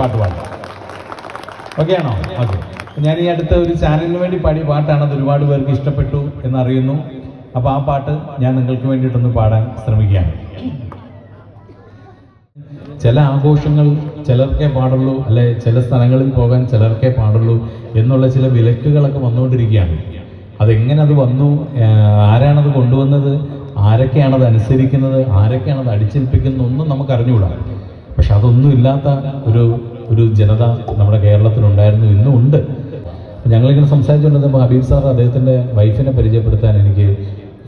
പാട്ട് പാടാം. ഓക്കെ ആണോ? ഓക്കെ ഞാൻ ഈ അടുത്ത ഒരു ചാനലിന് വേണ്ടി പാടിയ പാട്ടാണ് അത് ഒരുപാട് പേർക്ക് ഇഷ്ടപ്പെട്ടു എന്നറിയുന്നു. അപ്പോൾ ആ പാട്ട് ഞാൻ നിങ്ങൾക്ക് വേണ്ടിയിട്ടൊന്ന് പാടാൻ ശ്രമിക്കുകയാണ്. ചില ആഘോഷങ്ങൾ ചിലർക്കേ പാടുള്ളൂ അല്ലെ ചില സ്ഥലങ്ങളിൽ പോകാൻ ചിലർക്കേ പാടുള്ളൂ എന്നുള്ള ചില വിലക്കുകളൊക്കെ വന്നുകൊണ്ടിരിക്കുകയാണ്. അതെങ്ങനെ അത് വന്നു? ആരാണത് കൊണ്ടുവന്നത്? ആരൊക്കെയാണത് അനുസരിക്കുന്നത്? ആരൊക്കെയാണത് ഒന്നും നമുക്ക് അറിഞ്ഞുകൂടാ പക്ഷെ അതൊന്നും ഇല്ലാത്ത ഒരു ഒരു ജനത നമ്മുടെ കേരളത്തിലുണ്ടായിരുന്നു ഇന്നും ഉണ്ട്. ഞങ്ങളിങ്ങനെ സംസാരിച്ചുകൊണ്ടിരുന്നപ്പോൾ ഹബീബ് സാർ അദ്ദേഹത്തിന്റെ വൈഫിനെ പരിചയപ്പെടുത്താൻ എനിക്ക്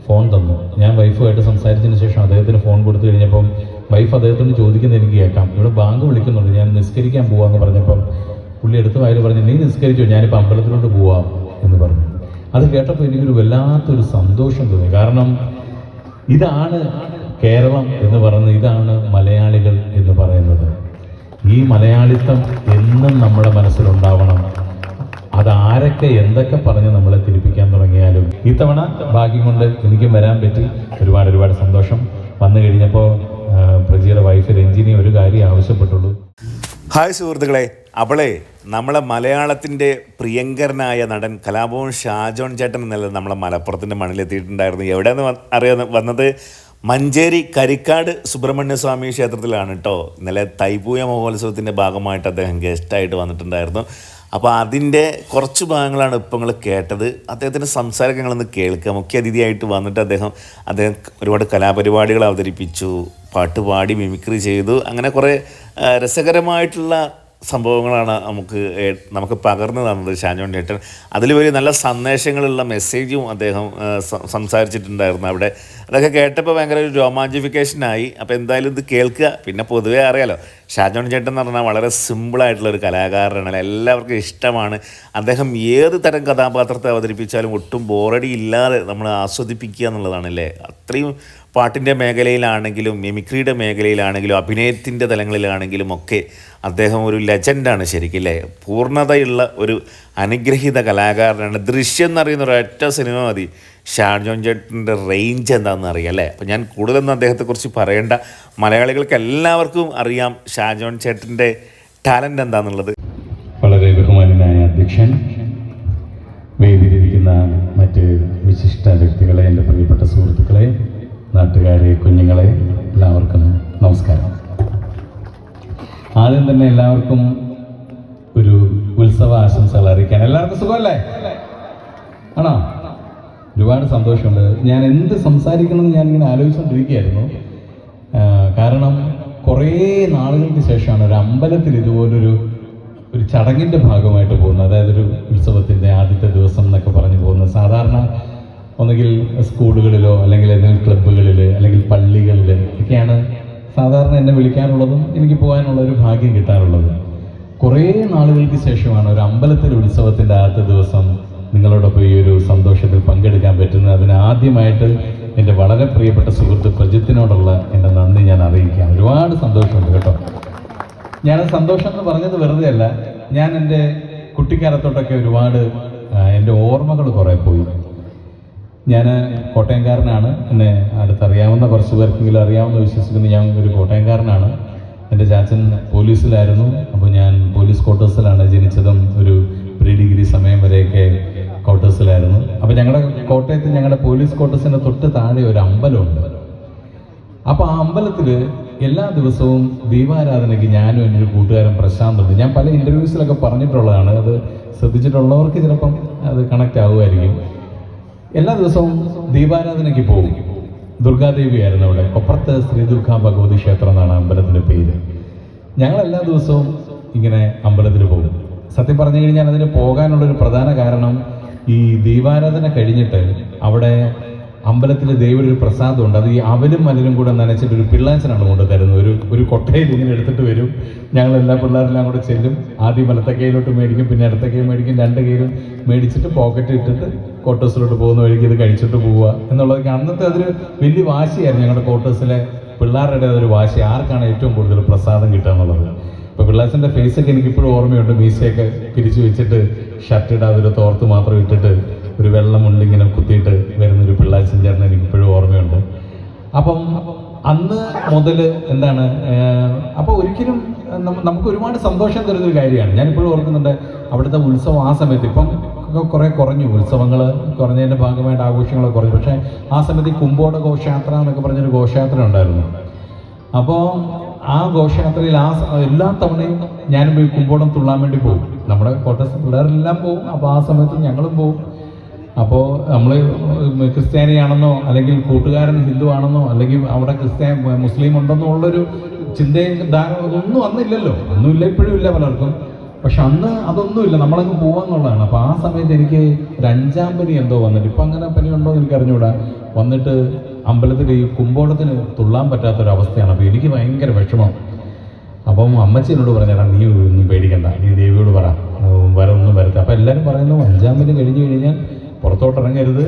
ഫോൺ തന്നു. ഞാൻ വൈഫുമായിട്ട് സംസാരിച്ചതിന് ശേഷം അദ്ദേഹത്തിന് ഫോൺ കൊടുത്തു കഴിഞ്ഞപ്പം വൈഫ് അദ്ദേഹത്തോട് ചോദിക്കുന്നത് എനിക്ക് കേൾക്കാം. ഇവിടെ ബാങ്ക് വിളിക്കുന്നുണ്ട് ഞാൻ നിസ്കരിക്കാൻ പോവാന്ന് പറഞ്ഞപ്പം പുള്ളി എടുത്ത് വായിൽ പറഞ്ഞു നീ നിസ്കരിച്ചോ? ഞാനിപ്പോൾ അമ്പലത്തിലോട്ട് പോവാം എന്ന് പറഞ്ഞു. അത് കേട്ടപ്പോൾ എനിക്കൊരു വല്ലാത്തൊരു സന്തോഷം തോന്നി. കാരണം ഇതാണ് കേരളം എന്ന് പറയുന്നത് ഇതാണ് മലയാളികൾ എന്ന് പറയുന്നത്. ഈ മലയാളിത്തം എന്നും നമ്മുടെ മനസ്സിലുണ്ടാവണം. അതാരൊക്കെ എന്തൊക്കെ പറഞ്ഞ് നമ്മളെ തിരിപ്പിക്കാൻ തുടങ്ങിയാലും. ഇത്തവണ ഭാഗ്യം കൊണ്ട് എനിക്കും വരാൻ പറ്റി. ഒരുപാട് ഒരുപാട് സന്തോഷം. വന്നു കഴിഞ്ഞപ്പോൾ പ്രജിയുടെ വൈഫ് രഞ്ജിനി ഒരു കാര്യം ആവശ്യപ്പെട്ടുള്ളൂ. ഹായ് സുഹൃത്തുക്കളെ. അവളെ നമ്മളെ മലയാളത്തിന്റെ പ്രിയങ്കരനായ നടൻ കലാഭവൻ ഷാജോൺ ചേട്ടൻ എന്നല്ല നമ്മളെ മലപ്പുറത്തിന്റെ മണ്ണിലെത്തിയിട്ടുണ്ടായിരുന്നു. എവിടെയെന്ന് അറിയാൻ വന്നത്? മഞ്ചേരി കരിക്കാട് സുബ്രഹ്മണ്യസ്വാമി ക്ഷേത്രത്തിലാണ് കേട്ടോ ഇന്നലെ തൈപൂയ മഹോത്സവത്തിന്റെ ഭാഗമായിട്ട് അദ്ദേഹം ഗസ്റ്റായിട്ട് വന്നിട്ടുണ്ടായിരുന്നു. അപ്പോൾ അതിന്റെ കുറച്ച് ഭാഗങ്ങളാണ് ഇപ്പോൾ നിങ്ങൾ കേട്ടത്. അദ്ദേഹത്തിന്റെ സംസാരമൊക്കെ നിങ്ങളൊന്ന് കേൾക്കുക മുഖ്യ അതിഥിയായിട്ട് വന്നിട്ട് അദ്ദേഹം അദ്ദേഹം ഒരുപാട് കലാപരിപാടികൾ അവതരിപ്പിച്ചു. പാട്ട് പാടി മിമിക്രി ചെയ്തു. അങ്ങനെ കുറേ രസകരമായിട്ടുള്ള സംഭവങ്ങളാണ് നമുക്ക് നമുക്ക് പകർന്നു തന്നത് ഷാജോൺ ചേട്ടൻ വലിയ നല്ല സന്ദേശങ്ങളുള്ള മെസ്സേജും അദ്ദേഹം സംസാരിച്ചിട്ടുണ്ടായിരുന്നു അവിടെ. അതൊക്കെ കേട്ടപ്പോൾ ഭയങ്കര ഒരു രോമാഞ്ചിഫിക്കേഷനായി. അപ്പോൾ എന്തായാലും ഇത് കേൾക്കുക. പിന്നെ പൊതുവേ അറിയാലോ ഷാജോൺ ചേട്ടൻ എന്ന് പറഞ്ഞാൽ വളരെ സിമ്പിളായിട്ടുള്ള ഒരു കലാകാരനാണ്. എല്ലാവർക്കും ഇഷ്ടമാണ്. അദ്ദേഹം ഏത് തരം കഥാപാത്രത്തെ അവതരിപ്പിച്ചാലും ഒട്ടും ബോറടി ഇല്ലാതെ നമ്മൾ ആസ്വദിപ്പിക്കുക എന്നുള്ളതാണല്ലേ? അത്രയും പാട്ടിന്റെ മേഖലയിലാണെങ്കിലും മിമിക്രിയുടെ മേഖലയിലാണെങ്കിലും അഭിനയത്തിന്റെ തലങ്ങളിലാണെങ്കിലും ഒക്കെ അദ്ദേഹം ഒരു ലെജൻഡാണ് ശരിക്കും അല്ലേ പൂർണതയുള്ള ഒരു അനുഗ്രഹീത കലാകാരനാണ്. ദൃശ്യം എന്നറിയുന്ന ഒരൊറ്റ സിനിമ മതി. ഷാജോൺ ചേട്ടന്റെ റേഞ്ച് എന്താണെന്ന് അറിയാം അല്ലേ? അപ്പം ഞാൻ കൂടുതലൊന്നും അദ്ദേഹത്തെക്കുറിച്ച് പറയേണ്ട മലയാളികൾക്ക് എല്ലാവർക്കും അറിയാം ഷാജോൺ ചേട്ടന്റെ ടാലന്റ് എന്താണെന്നുള്ളത് വളരെ ബഹുമാനായ അധ്യക്ഷൻ വേദിയിലിരിക്കുന്ന മറ്റ് വിശിഷ്ട വ്യക്തികളെ എന്റെ പ്രിയപ്പെട്ട സുഹൃത്തുക്കളെ നാട്ടുകാരെ കുഞ്ഞുങ്ങളെ എല്ലാവർക്കും നമസ്കാരം. ആദ്യം തന്നെ എല്ലാവർക്കും ഒരു ഉത്സവ ആശംസകൾ അറിയിക്കാൻ. എല്ലാവർക്കും സുഖമല്ലേ? ആണോ? ഒരുപാട് സന്തോഷമുണ്ട്. ഞാൻ എന്ത് സംസാരിക്കണമെന്ന് ഞാനിങ്ങനെ ആലോചിച്ചുകൊണ്ടിരിക്കുകയായിരുന്നു കാരണം കുറേ നാളുകൾക്ക് ശേഷമാണ് ഒരു അമ്പലത്തിൽ ഇതുപോലൊരു ഒരു ചടങ്ങിന്റെ ഭാഗമായിട്ട് പോകുന്നത്. അതായത് ഒരു ഉത്സവത്തിന്റെ ആദ്യത്തെ ദിവസം എന്നൊക്കെ പറഞ്ഞു പോകുന്നത്. സാധാരണ ഒന്നുകിൽ സ്കൂളുകളിലോ അല്ലെങ്കിൽ ഏതെങ്കിലും ക്ലബ്ബുകളിൽ അല്ലെങ്കിൽ പള്ളികളിൽ ഒക്കെയാണ് സാധാരണ എന്നെ വിളിക്കാനുള്ളതും എനിക്ക് പോകാനുള്ള ഒരു ഭാഗ്യം കിട്ടാറുള്ളത്. കുറേ നാളുകൾക്ക് ശേഷമാണ് ഒരു അമ്പലത്തിൽ ഉത്സവത്തിന്റെ ആദ്യത്തെ ദിവസം നിങ്ങളോടൊപ്പം ഈ ഒരു സന്തോഷത്തിൽ പങ്കെടുക്കാൻ പറ്റുന്നത്. അതിന് ആദ്യമായിട്ട് എന്റെ വളരെ പ്രിയപ്പെട്ട സുഹൃത്ത് പ്രജിത്തിനോടുള്ള എന്റെ നന്ദി ഞാൻ അറിയിക്കാം ഒരുപാട് സന്തോഷമുണ്ട് കേട്ടോ. ഞാൻ സന്തോഷം എന്ന് പറഞ്ഞത് വെറുതെയല്ല. ഞാൻ എന്റെ കുട്ടിക്കാലത്തോട്ടൊക്കെ ഒരുപാട് എന്റെ ഓർമ്മകൾ കുറേ ഞാൻ കോട്ടയംകാരനാണ്. എന്നെ അടുത്തറിയാവുന്ന കുറച്ച് പേർക്കെങ്കിലും അറിയാവുന്ന വിശ്വസിക്കുന്ന ഞാൻ ഒരു കോട്ടയംകാരനാണ്. എന്റെ ചാച്ചൻ പോലീസിലായിരുന്നു. അപ്പോൾ ഞാൻ പോലീസ് ക്വാർട്ടേഴ്സിലാണ് ജനിച്ചതും ഒരു പ്രീ ഡിഗ്രി സമയം വരെയൊക്കെ ക്വാർട്ടേഴ്സിലായിരുന്നു. അപ്പോൾ ഞങ്ങളുടെ കോട്ടയത്ത് ഞങ്ങളുടെ പോലീസ് ക്വാർട്ടേഴ്സിന്റെ തൊട്ട് താഴെ ഒരു അമ്പലമുണ്ട്. അപ്പോൾ ആ അമ്പലത്തിൽ എല്ലാ ദിവസവും ദീപാരാധനയ്ക്ക് ഞാനും എന്റെ ഒരു കൂട്ടുകാരൻ പ്രശാന്തുണ്ട്. ഞാൻ പല ഇന്റർവ്യൂസിലൊക്കെ പറഞ്ഞിട്ടുള്ളതാണ്. അത് ശ്രദ്ധിച്ചിട്ടുള്ളവർക്ക് ചിലപ്പം അത് കണക്റ്റ് ആവുമായിരിക്കും. എല്ലാ ദിവസവും ദീപാരാധനയ്ക്ക് പോകും. ദുർഗാദേവിയായിരുന്നു അവിടെ. കൊപ്പറത്ത് ശ്രീ ദുർഗാ ഭഗവതി ക്ഷേത്രം എന്നാണ് അമ്പലത്തിന്റെ പേര്. ഞങ്ങൾ എല്ലാ ദിവസവും ഇങ്ങനെ അമ്പലത്തിൽ പോകും. സത്യം പറഞ്ഞു കഴിഞ്ഞാൽ അതിന് പോകാനുള്ളൊരു പ്രധാന കാരണം ഈ ദീപാരാധന കഴിഞ്ഞിട്ട് അവിടെ അമ്പലത്തിൽ ദൈവം ഒരു പ്രസാദമുണ്ട്. അത് ഈ അവലും മലരും കൂടെ നനച്ചിട്ട് ഒരു പിള്ളാച്ചനാണ് കൊണ്ട് തരുന്നത് ഒരു ഒരു കൊട്ടയിൽ ഇങ്ങനെ എടുത്തിട്ട് വരും. ഞങ്ങൾ എല്ലാ പിള്ളേരെല്ലാം കൂടെ ചെല്ലും. ആദ്യം വലത്തെ കൈയിലോട്ട് മേടിക്കും പിന്നെ അടുത്ത കൈ മേടിക്കും രണ്ട് കൈയിലും മേടിച്ചിട്ട് പോക്കറ്റ് ഇട്ടിട്ട് ക്വാർട്ടേഴ്സിലോട്ട് പോകുന്ന വഴിക്ക് ഇത് കഴിച്ചിട്ട് പോവുക എന്നുള്ളതൊക്കെ. അന്നത്തെ അതൊരു വലിയ വാശിയായിരുന്നു. ഞങ്ങളുടെ ക്വാർട്ടേഴ്സിലെ പിള്ളേരുടെ അതൊരു വാശി. ആർക്കാണ് ഏറ്റവും കൂടുതൽ പ്രസാദം കിട്ടുക എന്നുള്ളത്? ഇപ്പോൾ പിള്ളേഴ്സിന്റെ ഫേസൊക്കെ എനിക്കിപ്പോഴും ഓർമ്മയുണ്ട്. മീശയൊക്കെ പിരിച്ചു വെച്ചിട്ട് ഷർട്ട് ഇടാതെ ഒരു തോർത്ത് മാത്രം ഇട്ടിട്ട് ഒരു വെള്ളമുണ്ട് ഇങ്ങനെ കുത്തിയിട്ട് വരുന്നൊരു പിള്ളാച്ചൻ എനിക്ക് ഇപ്പോഴും ഓർമ്മയുണ്ട്. അപ്പം അന്ന് മുതൽ എന്താണ് അപ്പോൾ ഒരിക്കലും നമുക്ക് ഒരുപാട് സന്തോഷം തരുന്നൊരു കാര്യമാണ്. ഞാനിപ്പോഴും ഓർക്കുന്നുണ്ട് അവിടുത്തെ ഉത്സവം ആ സമയത്ത് ഇപ്പം കുറേ കുറഞ്ഞു. ഉത്സവങ്ങൾ കുറഞ്ഞതിന്റെ ഭാഗമായിട്ട് ആഘോഷങ്ങളൊക്കെ കുറഞ്ഞു. പക്ഷേ ആ സമയത്ത് കുമ്പോട ഘോഷയാത്ര എന്നൊക്കെ പറഞ്ഞൊരു ഘോഷയാത്ര ഉണ്ടായിരുന്നു. അപ്പോൾ ആ ഘോഷയാത്രയിൽ ആ എല്ലാ തവണയും ഞാനും പോയി കുമ്പോടം തുള്ളാൻ വേണ്ടി പോകും. നമ്മുടെ കോട്ടസ് പിള്ളേരെല്ലാം പോകും. അപ്പോൾ ആ സമയത്ത് ഞങ്ങളും പോകും. അപ്പോൾ നമ്മൾ ക്രിസ്ത്യാനിയാണെന്നോ അല്ലെങ്കിൽ കൂട്ടുകാരൻ ഹിന്ദു ആണെന്നോ അല്ലെങ്കിൽ അവിടെ ക്രിസ്ത്യാൻ മുസ്ലിം ഉണ്ടെന്നോ ഉള്ളൊരു ചിന്തയും ധാരണ ഒന്നും അന്നില്ലല്ലോ. ഒന്നുമില്ല ഇപ്പോഴും ഇല്ല പലർക്കും. പക്ഷെ അന്ന് അതൊന്നുമില്ല നമ്മളങ്ങ് പോവാന്നുള്ളതാണ്. അപ്പോൾ ആ സമയത്ത് എനിക്ക് ഒരു അഞ്ചാം പനി എന്തോ വന്നിട്ട് ഇപ്പം അങ്ങനെ പനി ഉണ്ടോ എന്ന് എനിക്ക് അറിഞ്ഞുകൂടാ വന്നിട്ട് അമ്പലത്തിൽ ഈ കുമ്പോടത്തിന് തുള്ളാൻ പറ്റാത്തൊരവസ്ഥയാണ്. അപ്പോൾ എനിക്ക് ഭയങ്കര വിഷമം. അപ്പം അമ്മച്ചി എന്നോട് നീ ഒന്നും പേടിക്കണ്ട. നീ ദേവിയോട് പറ. വരൊന്നും വര ഒന്നും വരരുത് അപ്പം എല്ലാവരും പറയുന്നു അഞ്ചാം പനി കഴിഞ്ഞ് കഴിഞ്ഞാൽ പുറത്തോട്ട് ഇറങ്ങരുത്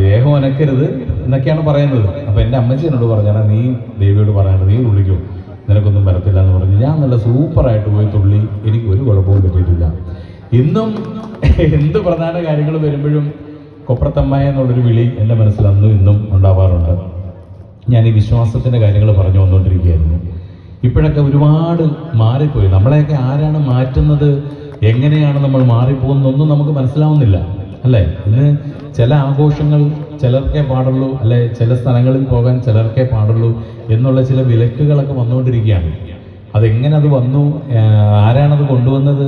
ദേഹം അനക്കരുത് എന്നൊക്കെയാണ് പറയുന്നത്. അപ്പോൾ എന്റെ അമ്മച്ചി എന്നോട് പറഞ്ഞാൽ നീ ദേവിയോട് പറയണ്ട നീ തുള്ളിക്കോ നിനക്കൊന്നും വരത്തില്ല എന്ന് പറഞ്ഞു. ഞാൻ നല്ല സൂപ്പറായിട്ട് പോയി തുള്ളി. എനിക്ക് ഒരു കുഴപ്പവും പറ്റിയിട്ടില്ല. ഇന്നും എന്ത് പ്രധാന കാര്യങ്ങൾ വരുമ്പോഴും കൊപ്രത്തമ്മ എന്നുള്ളൊരു വിളി എന്റെ മനസ്സിൽ അന്നും ഇന്നും ഉണ്ടാവാറുണ്ട്. ഞാൻ ഈ വിശ്വാസത്തിന്റെ കാര്യങ്ങൾ പറഞ്ഞു വന്നുകൊണ്ടിരിക്കുകയായിരുന്നു. ഇപ്പോഴൊക്കെ ഒരുപാട് മാറിപ്പോയി. നമ്മളെയൊക്കെ ആരാണ് മാറ്റുന്നത്? എങ്ങനെയാണ് നമ്മൾ മാറിപ്പോകുന്നതൊന്നും നമുക്ക് മനസ്സിലാവുന്നില്ല. അല്ലേ? ഇന്ന് ചില ആഘോഷങ്ങൾ ചിലർക്കേ പാടുള്ളൂ അല്ലെ ചില സ്ഥലങ്ങളിൽ പോകാൻ ചിലർക്കേ പാടുള്ളൂ എന്നുള്ള ചില വിലക്കുകളൊക്കെ വന്നുകൊണ്ടിരിക്കുകയാണ്. അതെങ്ങനെ അത് വന്നു? ആരാണത് കൊണ്ടുവന്നത്?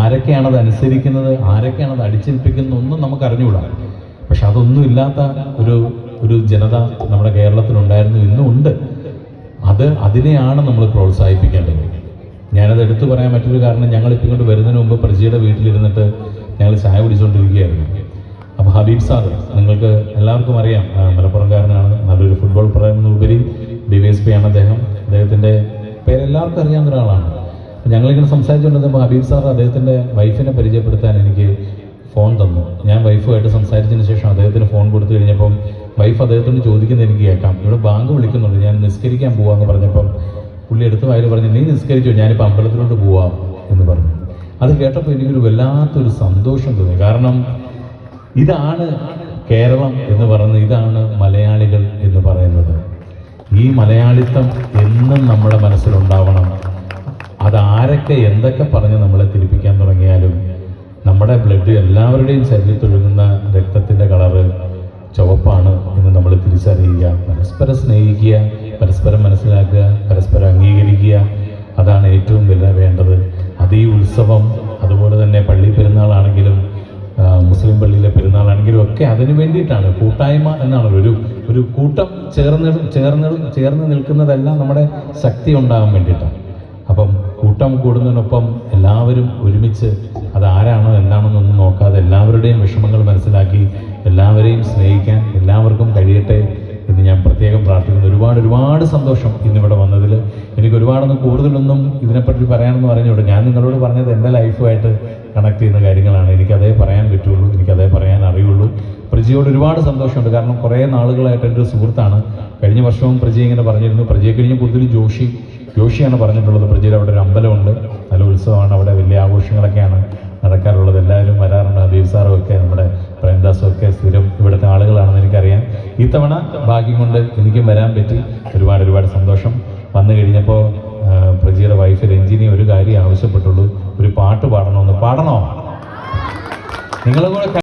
ആരൊക്കെയാണ് അത് അനുസരിക്കുന്നത്? ആരൊക്കെയാണ് അത് അടിച്ചേൽപ്പിക്കുന്നത്? ഒന്നും നമുക്ക് അറിഞ്ഞുകൂടാ പക്ഷെ അതൊന്നും ഇല്ലാത്ത ഒരു ഒരു ജനത നമ്മുടെ കേരളത്തിലുണ്ടായിരുന്നു ഇന്നും ഉണ്ട്. അത് അതിനെയാണ് നമ്മൾ പ്രോത്സാഹിപ്പിക്കേണ്ടത്. ഞാനത് എടുത്തു പറയാൻ മറ്റൊരു കാരണം ഞങ്ങളിപ്പോൾ ഇങ്ങോട്ട് വരുന്നതിന് മുമ്പ് പ്രജിയുടെ വീട്ടിലിരുന്നിട്ട് ഞങ്ങൾ ചായ കുടിച്ചുകൊണ്ടിരിക്കുകയായിരുന്നു. അപ്പോൾ ഹബീബ് സാർ നിങ്ങൾക്ക് എല്ലാവർക്കും അറിയാം മലപ്പുറംകാരനാണ് നല്ലൊരു ഫുട്ബോൾ പ്ലെയർ എന്നുപരി ഡി വൈ എസ് പി ആണ് അദ്ദേഹം. അദ്ദേഹത്തിന്റെ പേരെല്ലാവർക്കും അറിയാവുന്ന ഒരാളാണ്. ഞങ്ങളിങ്ങനെ സംസാരിച്ചുകൊണ്ടിരുന്നപ്പോൾ ഹബീബ് സാർ അദ്ദേഹത്തിന്റെ വൈഫിനെ പരിചയപ്പെടുത്താൻ എനിക്ക് ഫോൺ തന്നു. ഞാൻ വൈഫുമായിട്ട് സംസാരിച്ചതിന് ശേഷം അദ്ദേഹത്തിന് ഫോൺ കൊടുത്തു കഴിഞ്ഞപ്പം വൈഫ് അദ്ദേഹത്തോട് ചോദിക്കുന്നത് എനിക്ക് കേൾക്കാം. ഇവിടെ ബാങ്ക് വിളിക്കുന്നുണ്ട് ഞാൻ നിസ്കരിക്കാൻ പോവാന്ന് പറഞ്ഞപ്പം പുള്ളി എടുത്ത് വായിൽ പറഞ്ഞു നീ നിസ്കരിച്ചോ? ഞാനിപ്പോൾ അമ്പലത്തിലോട്ട് പോവാം എന്ന് പറഞ്ഞു. അത് കേട്ടപ്പോൾ എനിക്കൊരു വല്ലാത്തൊരു സന്തോഷം തോന്നി. കാരണം ഇതാണ് കേരളം എന്ന് പറയുന്നത് ഇതാണ് മലയാളികൾ എന്ന് പറയുന്നത്. ഈ മലയാളിത്തം എന്നും നമ്മുടെ മനസ്സിലുണ്ടാവണം. അതാരൊക്കെ എന്തൊക്കെ പറഞ്ഞ് നമ്മളെ തിരിപ്പിക്കാൻ തുടങ്ങിയാലും നമ്മുടെ ബ്ലഡ് എല്ലാവരുടെയും ശരീരത്തൊഴുകുന്ന രക്തത്തിന്റെ കളറ് ചുവപ്പാണ് എന്ന് നമ്മൾ തിരിച്ചറിയുക. പരസ്പരം സ്നേഹിക്കുക പരസ്പരം മനസ്സിലാക്കുക പരസ്പരം അംഗീകരിക്കുക. അതാണ് ഏറ്റവും വില വേണ്ടത്. അത് ഈ ഉത്സവം അതുപോലെ തന്നെ പള്ളി പെരുന്നാളാണെങ്കിലും മുസ്ലിം പള്ളിയിലെ പെരുന്നാളാണെങ്കിലും ഒക്കെ അതിനു വേണ്ടിയിട്ടാണ്. കൂട്ടായ്മ എന്നാണ് ഒരു ഒരു കൂട്ടം ചേർന്ന് ചേർന്ന് ചേർന്ന് നിൽക്കുന്നതെല്ലാം നമ്മുടെ ശക്തി ഉണ്ടാകാൻ വേണ്ടിയിട്ടാണ്. അപ്പം കൂട്ടം കൂടുന്നതിനൊപ്പം എല്ലാവരും ഒരുമിച്ച് അത് ആരാണോ എന്താണെന്നൊന്നും നോക്കാതെ എല്ലാവരുടെയും വിഷമങ്ങൾ മനസ്സിലാക്കി എല്ലാവരെയും സ്നേഹിക്കാൻ എല്ലാവർക്കും കഴിയട്ടെ. എന്ന് ഞാൻ പ്രത്യേകം പ്രാർത്ഥിക്കുന്നു. ഒരുപാട് ഒരുപാട് സന്തോഷം ഇന്നിവിടെ വന്നതിൽ. എനിക്ക് ഒരുപാടൊന്നും കൂടുതലൊന്നും ഇതിനെപ്പറ്റി പറയാനെന്ന് പറഞ്ഞുകൊണ്ട് ഞാൻ നിങ്ങളോട് പറഞ്ഞത് എന്റെ ലൈഫുമായിട്ട് കണക്ട് ചെയ്യുന്ന കാര്യങ്ങളാണ്. എനിക്കതേ പറയാൻ പറ്റുള്ളൂ. എനിക്കതേ പറയാൻ അറിയുള്ളൂ. പ്രജിയോട് ഒരുപാട് സന്തോഷമുണ്ട്. കാരണം കുറേ നാളുകളായിട്ട് എന്റെ ഒരു സുഹൃത്താണ്. കഴിഞ്ഞ വർഷവും പ്രജി ഇങ്ങനെ പറഞ്ഞിരുന്നു. പ്രജിയെ കഴിഞ്ഞ് കൂടുതലും ജോഷി ജോഷിയാണ് പറഞ്ഞിട്ടുള്ളത്. പ്രജിയിൽ അവിടെ ഒരു അമ്പലമുണ്ട്. നല്ല ഉത്സവമാണ്. അവിടെ വലിയ ആഘോഷങ്ങളൊക്കെയാണ് നടക്കാറുള്ളത്. എല്ലാവരും വരാറുണ്ട്. ഹബീബ് സാറും ഒക്കെ നമ്മുടെ പ്രേംദാസും ഒക്കെ സ്ഥിരം ഇവിടുത്തെ ആളുകളാണെന്ന് എനിക്കറിയാം. ഇത്തവണ ഭാഗ്യം കൊണ്ട് എനിക്കും വരാൻ പറ്റി. ഒരുപാട് ഒരുപാട് സന്തോഷം. വന്നു കഴിഞ്ഞപ്പോൾ പ്രജിയുടെ വൈഫ് രഞ്ജിനി ഒരു കാര്യം ആവശ്യപ്പെട്ടുള്ളൂ. ഒരു പാട്ട് പാടണമെന്ന്. പാടണോ? നിങ്ങളും കൂടെ